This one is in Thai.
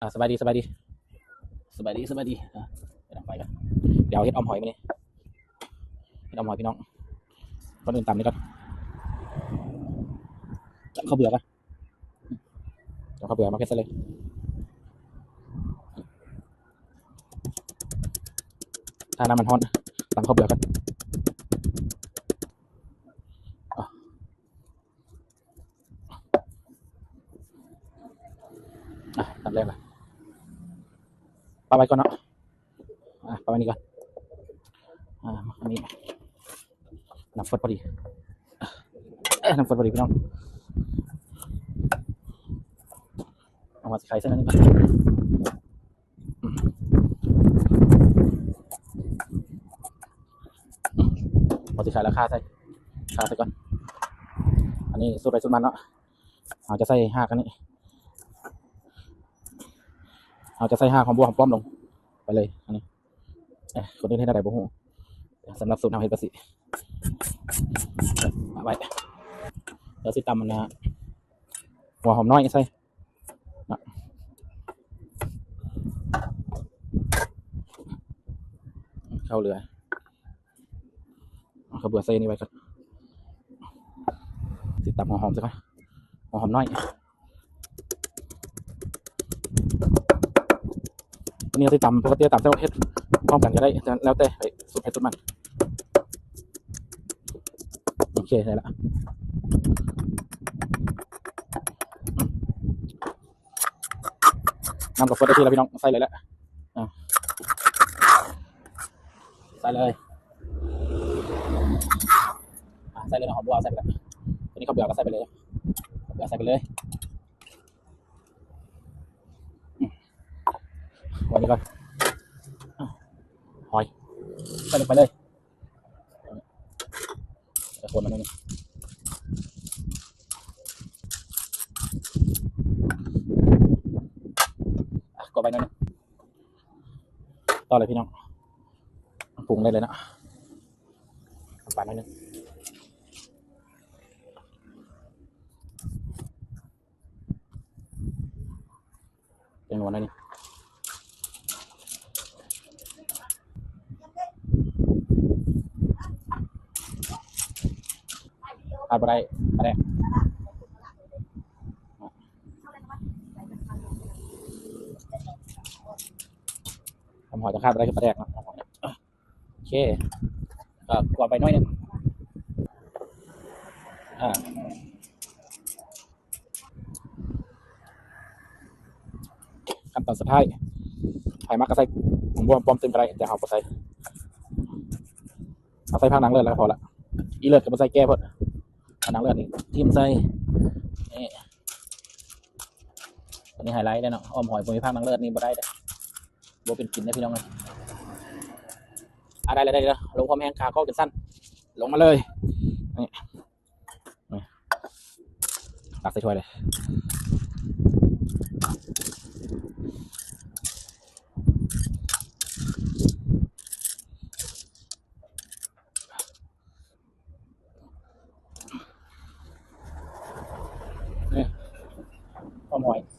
อ่าสบายดีสบายดีสบายดีสบายดีอะไปทางไปกันเดี๋ยวเฮ็ดออมหอยมานี่เฮ็ดออมหอยพี่น้องคนอื่นตามนี่ก่อนจับข้าวเบื่อกันจับข้าวเบื่อมาเพชรซะเลยถ้าน้ำมันฮ้อนตามข้าวเบื่อกันอะอะตามแรกเลย ปาไว้ก่อนเนาะอะปาไว้นี่ก่อนอ่าอันนี้น้ำฟดพอดีเอ้ยน้ำฟดพอดีพี่น้องเอามาใส่ไข่เส้นนี้ก่อนอืมอืมพอสิไข่แล้วค่าใส่ค่าใส่ก่อน อันนี้สูตรไปสูตรมันเนาะเอาจะใส่ห้ากันนี้ เอาจะใส่ห้าของบัวของป้อมลง ไปเลยอันนี้คนนี้ให้ได้บุหูสำหรับสูตรทำเห็ดปลาสิเอาไว้เดี๋ยวสิตำมันนะหัวหอมน้อยใส่เข้าเรือเอาข้าวเบือใส่นี่ไว้ก่อนสิตำหัวหอมซะก่อนหัวหอมน้อย อันนี้ที่ต่ำปกติต่ำเส้นเฮ็ดพร้อมกันก็ได้ แล้วแต่ไปสุดเฮ็ดสุดมัน โอเคได้ละน้ำกับฟดได้ที่แล้วพี่น้องใส่เลยละอะใส่เลยใส่เลยนะหอมบัวใส่ไปแล้วทีนี้ข้าวเบื่อก็ใส่ไปเลยข้าวเบื่อใส่ไปเลยอืม วันนี้ก่อนหอยใส่ลงไปเลยคนมันนี่อะกดไปหน่นึงต่อเลยพี่น้องปรุงได้เลยนะน้ำปลาหน่อยนึงเป็นวันหน่ อาบได้มาได้ทำหอยจะขาดบ่ได้คือปลาแดกเนาะทำหอยโอเคก็กวาดไปน้อยหนึงอ่าขั้นตอนสุดท้ายหอยมักก็ใส่ผมบวมปอมเต็มไปได้แต่เอาไปใส่เอาใส่ผ้าหนังเลยแล้วพอละอีเลิศก็ไปใส่แก้เพิ่น อันนั้นเลือดนี่ทิมใส่นี่อันนี้ไฮไลท์ได้เนาะอ้อมหอยภูมิภาคนังเลือดนี่บ่ได้เด้อบ่เป็นกินได้พี่น้องเลยอะได้เลยได้เลยลงความแห้งขาข้อกันสั้น ลงมาเลยนี่ตักใส่ถ้วยเลย com nós.